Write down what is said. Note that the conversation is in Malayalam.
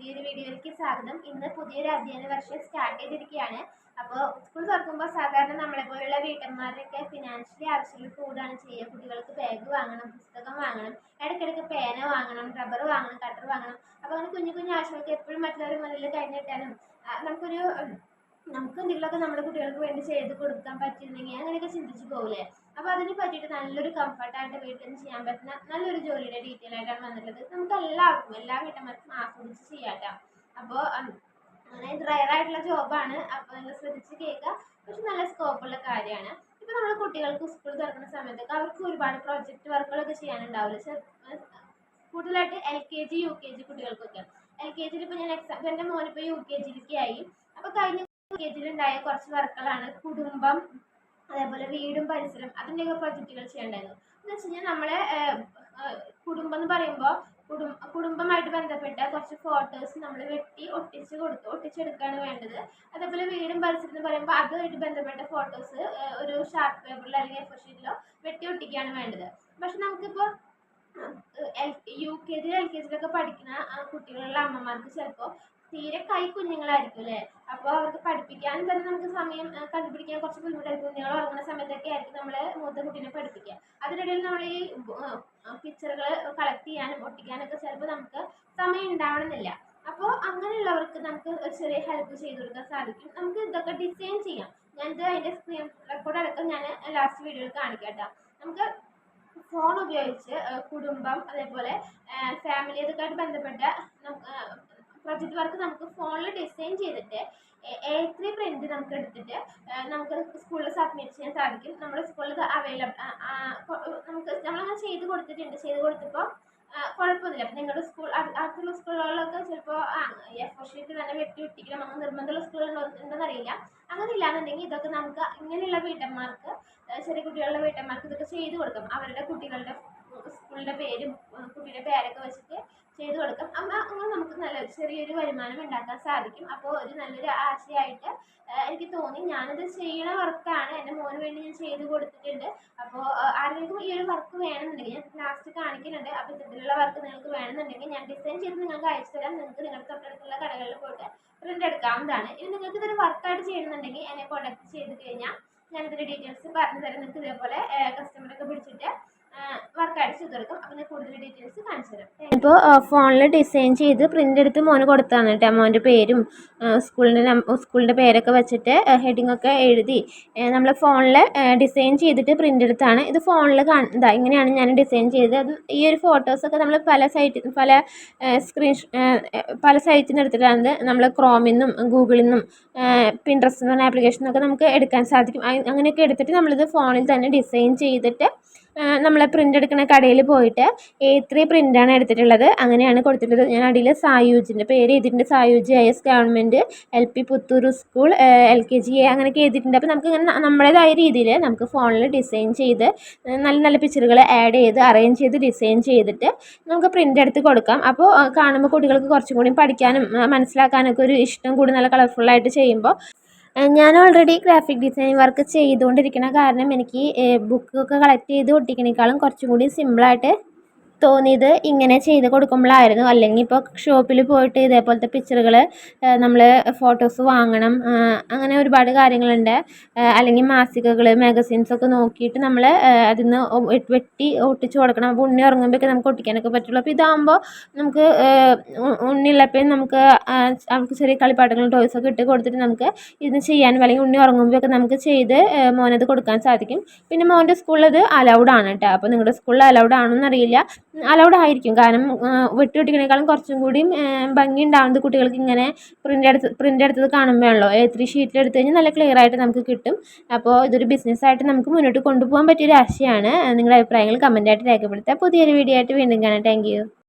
പുതിയൊരു വീഡിയോയിലേക്ക് സ്വാഗതം. ഇന്ന് പുതിയൊരു അധ്യയന വർഷം സ്റ്റാർട്ട് ചെയ്തിരിക്കുകയാണ്. അപ്പോൾ സ്കൂൾ തുറക്കുമ്പോൾ സാധാരണ നമ്മളെ പോലുള്ള വീട്ടമ്മമാരുടെയൊക്കെ ഫിനാൻഷ്യലി ആവശ്യങ്ങൾ കൂടുകയാണ് ചെയ്യുക. കുട്ടികൾക്ക് ബാഗ് വാങ്ങണം പുസ്തകം വാങ്ങണം ഇടയ്ക്കിടയ്ക്ക് പേന വാങ്ങണം റബ്ബർ വാങ്ങണം കട്ടർ വാങ്ങണം. അപ്പോൾ അങ്ങനെ കുഞ്ഞു കുഞ്ഞു ആവശ്യങ്ങൾക്ക് എപ്പോഴും മറ്റുള്ളവർ മുന്നിൽ കഴിഞ്ഞിട്ടാലും നമുക്കൊരു നമുക്ക് എന്തെങ്കിലുമൊക്കെ നമ്മുടെ കുട്ടികൾക്ക് വേണ്ടി ചെയ്ത് കൊടുക്കാൻ പറ്റിയിരുന്നെങ്കിൽ അങ്ങനെയൊക്കെ ചിന്തിച്ചു പോകില്ലേ അപ്പോൾ അതിനെ പറ്റിയിട്ട് നല്ലൊരു കംഫർട്ടായിട്ട് വീട്ടിൽ നിന്ന് ചെയ്യാൻ പറ്റുന്ന നല്ലൊരു ജോലിയുടെ ഡീറ്റെയിൽ ആയിട്ടാണ് വന്നിട്ടുള്ളത്. നമുക്ക് എല്ലാവർക്കും എല്ലാ വീട്ടമ്മർക്കും ആസ്വദിച്ച് ചെയ്യാം കേട്ടോ അപ്പോൾ അങ്ങനെ റയർ ആയിട്ടുള്ള ജോബാണ് അപ്പോൾ നിങ്ങൾ ശ്രദ്ധിച്ച് കേൾക്കുക. പക്ഷെ നല്ല സ്കോപ്പുള്ള കാര്യമാണ്. ഇപ്പോൾ നമ്മൾ കുട്ടികൾക്ക് സ്കൂൾ തുറക്കുന്ന സമയത്തൊക്കെ അവർക്ക് ഒരുപാട് പ്രോജക്റ്റ് വർക്കുകളൊക്കെ ചെയ്യാനുണ്ടാവില്ല. കൂടുതലായിട്ട് L K G U K G കുട്ടികൾക്കൊക്കെ. എൽ കെ ജിയിൽ ഇപ്പോൾ ഞാൻ എക്സാം എന്റെ മോനിപ്പോൾ യു കെ ജിയിലേക്ക് ആയി. അപ്പോൾ കഴിഞ്ഞ യു കെ ജിയിലുണ്ടായ കുറച്ച് വർക്കുകളാണ് കുടുംബം അതേപോലെ വീടും പരിസരം അതിന്റെയൊക്കെ പ്രൊജക്റ്റുകൾ ചെയ്യണ്ടായിരുന്നു. എന്ന് വെച്ച് കഴിഞ്ഞാൽ നമ്മളെ കുടുംബം എന്ന് പറയുമ്പോൾ കുടും കുടുംബമായിട്ട് ബന്ധപ്പെട്ട കുറച്ച് ഫോട്ടോസ് നമ്മൾ വെട്ടി ഒട്ടിച്ച് കൊടുത്തു ഒട്ടിച്ചെടുക്കുകയാണ് വേണ്ടത്. അതേപോലെ വീടും പരിസരം എന്ന് പറയുമ്പോൾ അതുമായിട്ട് ബന്ധപ്പെട്ട ഫോട്ടോസ് ഒരു ഷാർട്ട് പേപ്പറിലോ അല്ലെങ്കിൽ എഫ് ഷീറ്റിലോ വെട്ടി ഒട്ടിക്കുകയാണ് വേണ്ടത്. പക്ഷെ നമുക്കിപ്പോൾ L U K G L K ജിയിലൊക്കെ പഠിക്കുന്ന കുട്ടികളുള്ള അമ്മമാർക്ക് ചിലപ്പോൾ തീരെ കൈ കുഞ്ഞുങ്ങളായിരിക്കും അല്ലേ? അപ്പോൾ അവർക്ക് പഠിപ്പിക്കാൻ തന്നെ നമുക്ക് സമയം കണ്ടുപിടിക്കാൻ കുറച്ച് ബുദ്ധിമുട്ടായിരിക്കും കുഞ്ഞുങ്ങൾ ഉറങ്ങുന്ന സമയത്തൊക്കെ ആയിരിക്കും നമ്മൾ മൂത്ത കുട്ടീനെ പഠിപ്പിക്കുക. അതിനിടയിൽ നമ്മൾ ഈ പിക്ചറുകൾ കളക്ട് ചെയ്യാനും ഒട്ടിക്കാനൊക്കെ ചിലപ്പോൾ നമുക്ക് സമയം ഉണ്ടാവണമെന്നില്ല. അപ്പോൾ അങ്ങനെയുള്ളവർക്ക് നമുക്ക് ചെറിയ ഹെൽപ്പ് ചെയ്ത് കൊടുക്കാൻ സാധിക്കും. നമുക്ക് ഇതൊക്കെ ഡിസൈൻ ചെയ്യാം. ഞാൻ ഞാനിത് അതിന്റെ സ്ക്രീൻ റെക്കോർഡ് അടക്കം ഞാൻ ലാസ്റ്റ് വീഡിയോയിൽ കാണിക്കാം നമുക്ക് ഫോൺ ഉപയോഗിച്ച് കുടുംബം അതേപോലെ ഫാമിലി ഇതൊക്കെ ബന്ധപ്പെട്ട പ്രൊജക്റ്റ് വർക്ക് നമുക്ക് ഫോണിൽ ഡിസൈൻ ചെയ്തിട്ട് എ ത്രീ പ്രിന്റ് നമുക്ക് എടുത്തിട്ട് നമുക്ക് സ്കൂളിൽ സബ്മിറ്റ് ചെയ്യാൻ സാധിക്കും. നമ്മുടെ സ്കൂളിൽ അവൈലബിൾ നമുക്ക് നമ്മളങ്ങനെ ചെയ്ത് കൊടുത്തിട്ടുണ്ട്. ചെയ്ത് കൊടുത്തപ്പോൾ കുഴപ്പമൊന്നുമില്ല. അപ്പം നിങ്ങളുടെ സ്കൂൾ അടുത്തുള്ള സ്കൂളുകളിലൊക്കെ ചിലപ്പോൾ എഫ് ഷീറ്റ് തന്നെ വെട്ടി വെട്ടിക്കണം അങ്ങനെ നിർബന്ധമുള്ള സ്കൂളുണ്ടോ ഉണ്ടെന്നറിയില്ല. അങ്ങനെ ഇല്ലാന്നുണ്ടെങ്കിൽ ഇതൊക്കെ നമുക്ക് ഇങ്ങനെയുള്ള വീട്ടമ്മമാർക്ക് ചെറിയ കുട്ടികളുടെ വീട്ടമ്മമാർക്ക് ഇതൊക്കെ ചെയ്ത് കൊടുക്കാം. അവരുടെ കുട്ടികളുടെ സ്കൂളിന്റെ പേരും കുട്ടിയുടെ പേരൊക്കെ വെച്ചിട്ട് ചെയ്തു കൊടുക്കാം. അമ്മ അങ്ങനെ നമുക്ക് നല്ല ചെറിയൊരു വരുമാനം ഉണ്ടാക്കാൻ സാധിക്കും. അപ്പോൾ ഒരു നല്ലൊരു ആശയമായിട്ട് എനിക്ക് തോന്നി ഞാനിത് ചെയ്യണ വർക്കാണ്. എന്റെ മോന് വേണ്ടി ഞാൻ ചെയ്ത് കൊടുത്തിട്ടുണ്ട്. അപ്പോൾ ആരെങ്കിലും ഈ ഒരു വർക്ക് വേണമെന്നുണ്ടെങ്കിൽ ഞാൻ ലാസ്റ്റ് കാണിക്കുന്നുണ്ട്. അപ്പോൾ ഇത്തരത്തിലുള്ള വർക്ക് നിങ്ങൾക്ക് വേണമെന്നുണ്ടെങ്കിൽ ഞാൻ ഡിസൈൻ ചെയ്ത് നിങ്ങൾക്ക് അയച്ചു തരാം. നിങ്ങൾക്ക് നിങ്ങളുടെ തൊട്ടടുത്തുള്ള കടകളിൽ പോയിട്ട് പ്രിന്റ് എടുക്കാവുന്നതാണ്. ഇനി നിങ്ങൾക്ക് ഇതൊരു വർക്കായിട്ട് ചെയ്യണമെന്നുണ്ടെങ്കിൽ എന്നെ കോൺടാക്ട് ചെയ്ത് കഴിഞ്ഞാൽ ഞാനിതിന്റെ ഡീറ്റെയിൽസ് പറഞ്ഞു തരാം നിങ്ങൾക്ക് ഇതേപോലെ കസ്റ്റമറൊക്കെ പിടിച്ചിട്ട് കൂടുതൽ ഡീറ്റെയിൽസ് ഇപ്പോൾ ഫോണിൽ ഡിസൈൻ ചെയ്ത് പ്രിന്റ് എടുത്ത് മോന് കൊടുത്താണ് കേട്ടോ മോന്റെ പേരും സ്കൂളിന്റെ സ്കൂളിന്റെ പേരൊക്കെ വെച്ചിട്ട് ഹെഡിങ് ഒക്കെ എഴുതി നമ്മൾ ഫോണിൽ ഡിസൈൻ ചെയ്തിട്ട് പ്രിന്റ് എടുത്താണ്. ഇത് ഫോണിൽ ഇതാ ഇങ്ങനെയാണ് ഞാൻ ഡിസൈൻ ചെയ്തത്. ഈ ഒരു ഫോട്ടോസൊക്കെ നമ്മൾ പല സൈറ്റിൽ പല സ്ക്രീൻ പല സൈറ്റിൽ നിന്ന് എടുത്തിട്ടാണ് നമ്മൾ ക്രോമിൽ നിന്നും ഗൂഗിളിൽ നിന്നും പിൻട്രസ്റ്റ് എന്ന് പറഞ്ഞ ആപ്ലിക്കേഷനൊക്കെ നമുക്ക് എടുക്കാൻ സാധിക്കും. അങ്ങനെയൊക്കെ എടുത്തിട്ട് നമ്മളിത് ഫോണിൽ തന്നെ ഡിസൈൻ ചെയ്തിട്ട് നമ്മൾ പ്രിന്റ് എടുക്കുന്ന കടയിൽ പോയിട്ട് എ ത്രീ പ്രിന്റാണ് എടുത്തിട്ടുള്ളത്. അങ്ങനെയാണ് കൊടുത്തിട്ടുള്ളത്. ഞാൻ അടിയിൽ സായൂജിന്റെ പേര് എഴുതിയിട്ടുണ്ട്. Sayooj I S government L P Puthur school L K G A അങ്ങനെയൊക്കെ എഴുതിയിട്ടുണ്ട്. അപ്പോൾ നമുക്ക് ഇങ്ങനെ നമ്മുടേതായ രീതിയിൽ നമുക്ക് ഫോണിൽ ഡിസൈൻ ചെയ്ത് നല്ല നല്ല പിക്ചറുകൾ ആഡ് ചെയ്ത് അറേഞ്ച് ചെയ്ത് ഡിസൈൻ ചെയ്തിട്ട് നമുക്ക് പ്രിന്റ് എടുത്ത് കൊടുക്കാം. അപ്പോൾ കാണുമ്പോൾ കുട്ടികൾക്ക് കുറച്ചും കൂടി പഠിക്കാനും മനസ്സിലാക്കാനൊക്കെ ഒരു ഇഷ്ടം കൂടി. നല്ല കളർഫുള്ളായിട്ട് ചെയ്യുമ്പോൾ ഞാൻ ഓൾറെഡി ഗ്രാഫിക് ഡിസൈനിങ് വർക്ക് ചെയ്തുകൊണ്ടിരിക്കുന്ന കാരണം എനിക്ക് ബുക്കൊക്കെ കളക്ട് ചെയ്ത് ഒട്ടിക്കണേക്കാളും കുറച്ചും കൂടി സിമ്പിളായിട്ട് തോന്നിയത് ഇങ്ങനെ ചെയ്ത് കൊടുക്കുമ്പോഴായിരുന്നു. അല്ലെങ്കിൽ ഇപ്പോൾ ഷോപ്പിൽ പോയിട്ട് ഇതേപോലത്തെ പിക്ചറുകൾ നമ്മൾ ഫോട്ടോസ് വാങ്ങണം അങ്ങനെ ഒരുപാട് കാര്യങ്ങളുണ്ട്. അല്ലെങ്കിൽ മാസികകൾ മാഗസീൻസൊക്കെ നോക്കിയിട്ട് നമ്മൾ അതിൽ നിന്ന് വെട്ടി ഒട്ടിച്ചു കൊടുക്കണം. അപ്പോൾ ഉണ്ണി ഉറങ്ങുമ്പോഴൊക്കെ നമുക്ക് ഒട്ടിക്കാനൊക്കെ പറ്റുള്ളൂ. അപ്പോൾ ഇതാകുമ്പോൾ നമുക്ക് ഉണ്ണിയുള്ളപ്പോൾ നമുക്ക് അവർക്ക് ചെറിയ കളിപ്പാട്ടങ്ങളും ടോയ്സൊക്കെ ഇട്ട് കൊടുത്തിട്ട് നമുക്ക് ഇത് ചെയ്യാനും അല്ലെങ്കിൽ ഉണ്ണി ഉറങ്ങുമ്പോഴൊക്കെ നമുക്ക് ചെയ്ത് മോനത് കൊടുക്കാൻ സാധിക്കും. പിന്നെ മോന്റെ സ്കൂളിൽ അത് അലൗഡ് ആണ് കേട്ടോ അപ്പോൾ നിങ്ങളുടെ സ്കൂളിൽ അലൗഡ് ആണോ എന്നറിയില്ല അലൗഡ് ആയിരിക്കും കാരണം വെട്ടി കുറച്ചും കൂടി ഭംഗി ഉണ്ടാവുന്നത് കുട്ടികൾക്ക് ഇങ്ങനെ പ്രിന്റ് എടുത്ത് പ്രിന്റ് എടുത്തത് കാണുമ്പോഴാണല്ലോ എ ത്രീ ഷീറ്റിൽ എടുത്തു കഴിഞ്ഞാൽ നല്ല ക്ലിയർ ആയിട്ട് നമുക്ക് കിട്ടും. അപ്പോൾ ഇതൊരു ബിസിനസ്സായിട്ട് നമുക്ക് മുന്നോട്ട് കൊണ്ടുപോകാൻ പറ്റിയൊരു ആശയമാണ് നിങ്ങളുടെ അഭിപ്രായങ്ങൾ കമന്റായിട്ട് രേഖപ്പെടുത്തുക പുതിയൊരു വീഡിയോ ആയിട്ട് വീണ്ടും കാണാം. താങ്ക്